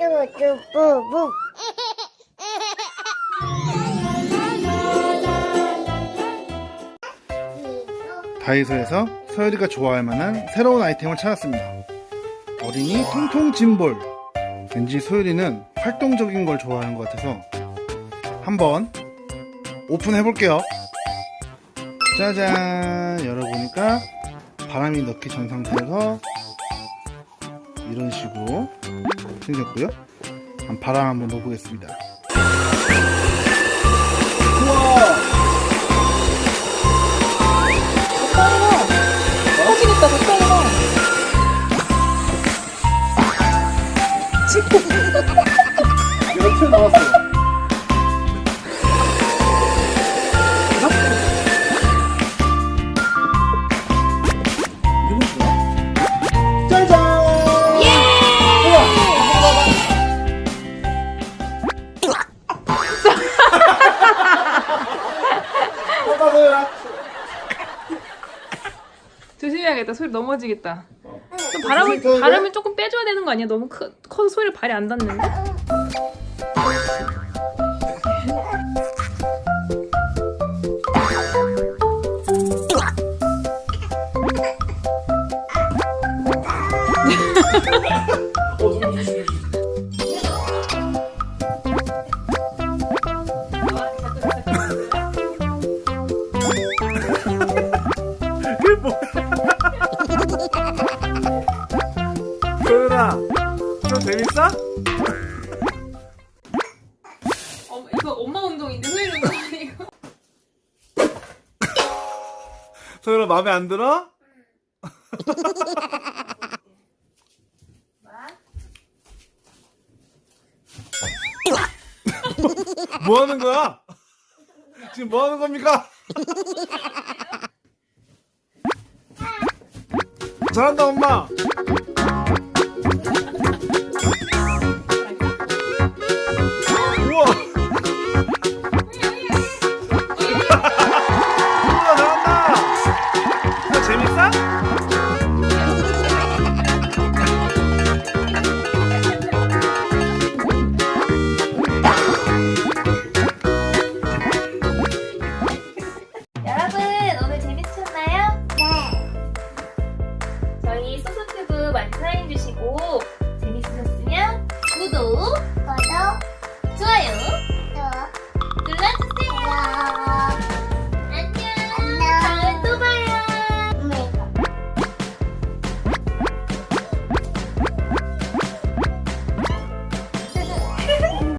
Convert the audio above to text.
뚜뚜뿌뿌 다이소에서 서열이가 좋아할 만한 새로운 아이템을 찾았습니다. 어린이 통통 짐볼. 왠지 소율이는 활동적인 걸 좋아하는 것 같아서 한번 오픈해 볼게요. 짜잔! 열어보니까 바람이 넣기 전 상태에서 이런 식으로 생겼고요. 한번 바람 한번 넣어보겠습니다. 터지겠다, 덕분에. 이렇게 나왔어요. 조심해야겠다. 소리 넘어지겠다. 또 바람을, 조심히 바람을 조금 빼줘야 되는 거 아니야? 너무 크, 커서 소리를 발이 안 닿는데? 너 재밌어? 어, 이거 엄마 운동인데 소리 운동 아니고. 소율아, 마음에 안 들어? 뭐 하는 거야? 지금 뭐 하는 겁니까? 잘한다, 엄마. Oh.